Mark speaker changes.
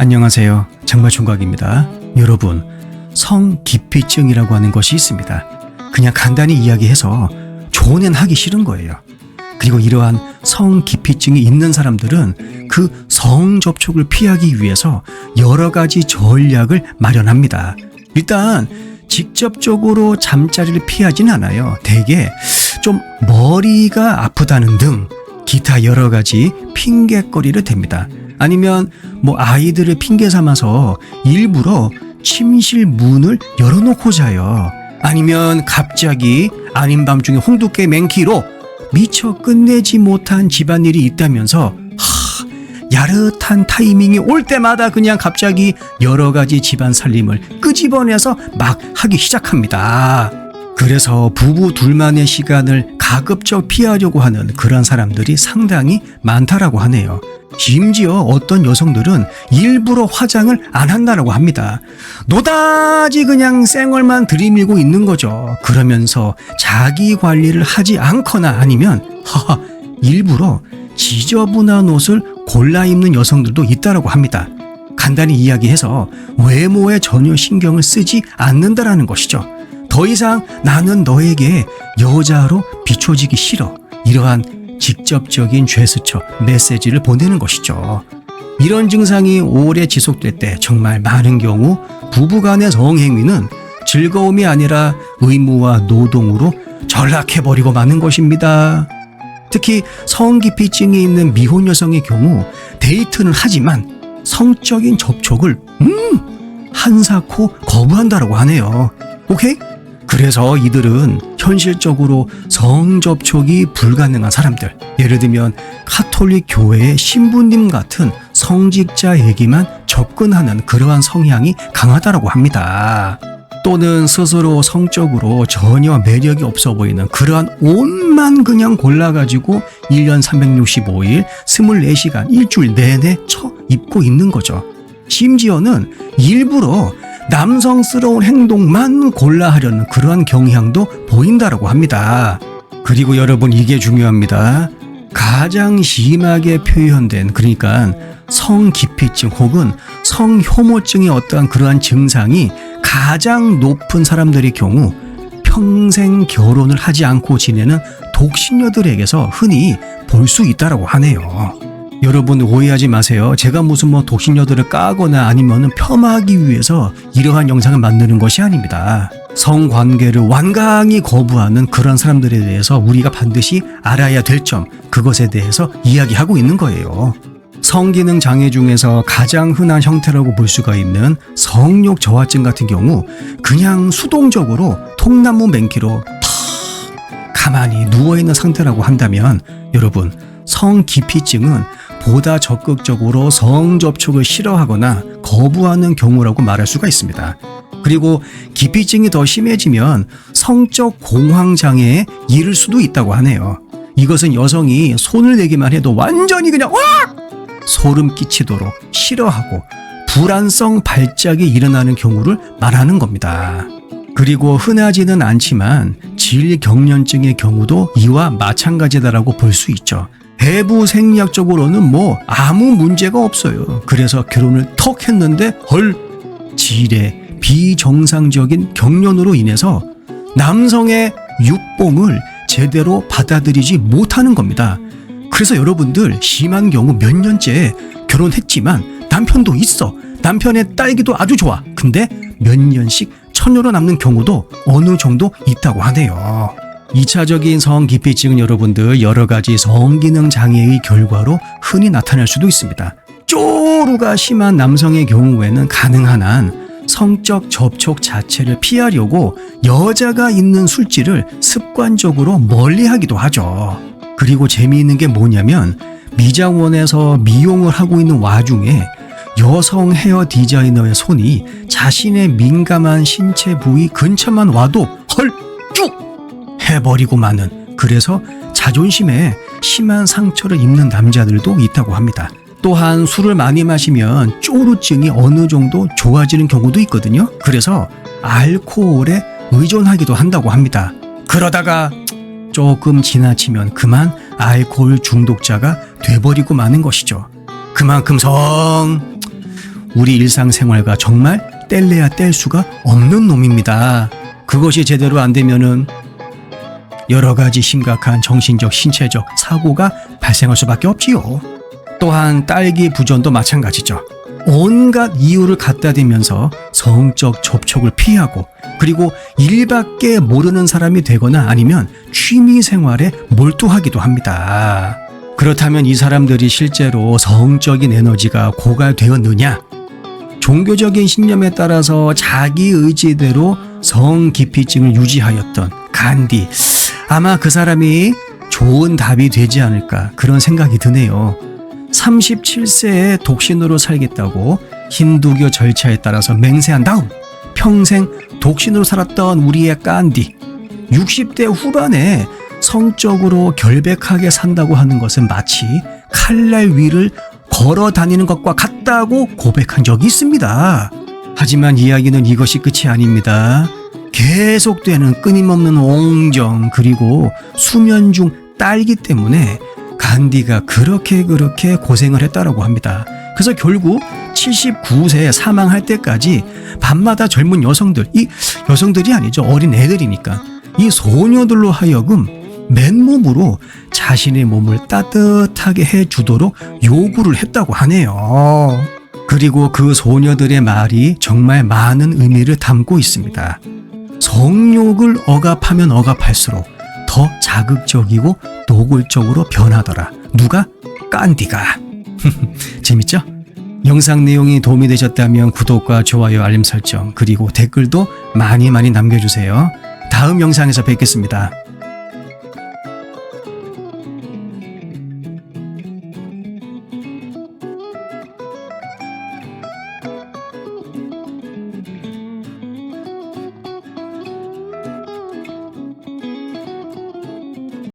Speaker 1: 안녕하세요. 장마총각입니다. 여러분, 성기피증이라고 하는 것이 있습니다. 그냥 간단히 이야기해서 좋은 하기 싫은 거예요. 그리고 이러한 성기피증이 있는 사람들은 그 성접촉을 피하기 위해서 여러 가지 전략을 마련합니다. 일단 직접적으로 잠자리를 피하진 않아요. 대개 좀 머리가 아프다는 등 기타 여러 가지 핑계거리를 댑니다. 아니면 뭐 아이들을 핑계 삼아서 일부러 침실 문을 열어놓고 자요. 아니면 갑자기 아닌 밤중에 홍두깨 맹키로 미처 끝내지 못한 집안일이 있다면서 하, 야릇한 타이밍이 올 때마다 그냥 갑자기 여러 가지 집안 살림을 끄집어내서 막 하기 시작합니다. 그래서 부부 둘만의 시간을 가급적 피하려고 하는 그런 사람들이 상당히 많다라고 하네요. 심지어 어떤 여성들은 일부러 화장을 안 한다라고 합니다. 노다지 그냥 쌩얼만 들이밀고 있는 거죠. 그러면서 자기 관리를 하지 않거나 아니면 하하 일부러 지저분한 옷을 골라 입는 여성들도 있다라고 합니다. 간단히 이야기해서 외모에 전혀 신경을 쓰지 않는다라는 것이죠. 더 이상 나는 너에게 여자로 비춰지기 싫어. 이러한 직접적인 죄수처 메시지를 보내는 것이죠. 이런 증상이 오래 지속될 때 정말 많은 경우 부부 간의 성행위는 즐거움이 아니라 의무와 노동으로 전락해버리고 마는 것입니다. 특히 성기피증이 있는 미혼 여성의 경우 데이트는 하지만 성적인 접촉을 음 한사코 거부한다라고 하네요. 오케이? 그래서 이들은 현실적으로 성접촉이 불가능한 사람들, 예를 들면 카톨릭 교회의 신부님 같은 성직자에게만 접근하는 그러한 성향이 강하다라고 합니다. 또는 스스로 성적으로 전혀 매력이 없어 보이는 그러한 옷만 그냥 골라가지고 1년 365일 24시간 일주일 내내 처 입고 있는 거죠. 심지어는 일부러 남성스러운 행동만 골라 하려는 그러한 경향도 보인다라고 합니다. 그리고 여러분 이게 중요합니다. 가장 심하게 표현된 그러니까 성기피증 혹은 성혐오증의 어떠한 그러한 증상이 가장 높은 사람들의 경우 평생 결혼을 하지 않고 지내는 독신녀들에게서 흔히 볼 수 있다라고 하네요. 여러분 오해하지 마세요. 제가 무슨 뭐 독신녀들을 까거나 아니면은 폄하하기 위해서 이러한 영상을 만드는 것이 아닙니다. 성관계를 완강히 거부하는 그런 사람들에 대해서 우리가 반드시 알아야 될 점, 그것에 대해서 이야기하고 있는 거예요. 성기능 장애 중에서 가장 흔한 형태라고 볼 수가 있는 성욕 저하증 같은 경우 그냥 수동적으로 통나무 맹키로 탁 가만히 누워있는 상태라고 한다면 여러분 성기피증은 보다 적극적으로 성접촉을 싫어하거나 거부하는 경우라고 말할 수가 있습니다. 그리고 기피증이 더 심해지면 성적 공황 장애에 이를 수도 있다고 하네요. 이것은 여성이 손을 내기만 해도 완전히 그냥 와! 소름 끼치도록 싫어하고 불안성 발작이 일어나는 경우를 말하는 겁니다. 그리고 흔하지는 않지만 질경련증의 경우도 이와 마찬가지다라고 볼 수 있죠. 배부 생리학적으로는 뭐 아무 문제가 없어요. 그래서 결혼을 턱 했는데 헐 질의 비정상적인 경련으로 인해서 남성의 육봉을 제대로 받아들이지 못하는 겁니다. 그래서 여러분들 심한 경우 몇 년째 결혼했지만 남편도 있어. 남편의 딸기도 아주 좋아. 근데 몇 년씩 처녀로 남는 경우도 어느 정도 있다고 하네요. 2차적인 성기피증은 여러분들 여러 가지 성기능 장애의 결과로 흔히 나타날 수도 있습니다. 쪼루가 심한 남성의 경우에는 가능한 한 성적 접촉 자체를 피하려고 여자가 있는 술집을 습관적으로 멀리 하기도 하죠. 그리고 재미있는 게 뭐냐면 미장원에서 미용을 하고 있는 와중에 여성 헤어 디자이너의 손이 자신의 민감한 신체 부위 근처만 와도 헐 쭉 해버리고 마는 그래서 자존심에 심한 상처를 입는 남자들도 있다고 합니다. 또한 술을 많이 마시면 쪼루증이 어느 정도 좋아지는 경우도 있거든요. 그래서 알코올에 의존하기도 한다고 합니다. 그러다가 조금 지나치면 그만 알코올 중독자가 돼버리고 마는 것이죠. 그만큼 성 우리 일상생활과 정말 뗄래야 뗄 수가 없는 놈입니다. 그것이 제대로 안 되면은 여러 가지 심각한 정신적, 신체적 사고가 발생할 수밖에 없지요. 또한 딸기 부전도 마찬가지죠. 온갖 이유를 갖다 대면서 성적 접촉을 피하고 그리고 일밖에 모르는 사람이 되거나 아니면 취미 생활에 몰두하기도 합니다. 그렇다면 이 사람들이 실제로 성적인 에너지가 고갈되었느냐? 종교적인 신념에 따라서 자기 의지대로 성기피증을 유지하였던 간디. 아마 그 사람이 좋은 답이 되지 않을까 그런 생각이 드네요. 37세에 독신으로 살겠다고 힌두교 절차에 따라서 맹세한 다음 평생 독신으로 살았던 우리의 깐디. 60대 후반에 성적으로 결백하게 산다고 하는 것은 마치 칼날 위를 걸어 다니는 것과 같다고 고백한 적이 있습니다. 하지만 이야기는 이것이 끝이 아닙니다. 계속되는 끊임없는 옹정 그리고 수면 중 딸기 때문에 간디가 그렇게 그렇게 고생을 했다라고 합니다. 그래서 결국 79세에 사망할 때까지 밤마다 젊은 여성들, 이 여성들이 아니죠. 어린 애들이니까. 이 소녀들로 하여금 맨몸으로 자신의 몸을 따뜻하게 해 주도록 요구를 했다고 하네요. 그리고 그 소녀들의 말이 정말 많은 의미를 담고 있습니다. 성욕을 억압하면 억압할수록 더 자극적이고 노골적으로 변하더라. 누가? 깐디가. 재밌죠? 영상 내용이 도움이 되셨다면 구독과 좋아요, 알림 설정, 그리고 댓글도 많이 많이 남겨주세요. 다음 영상에서 뵙겠습니다.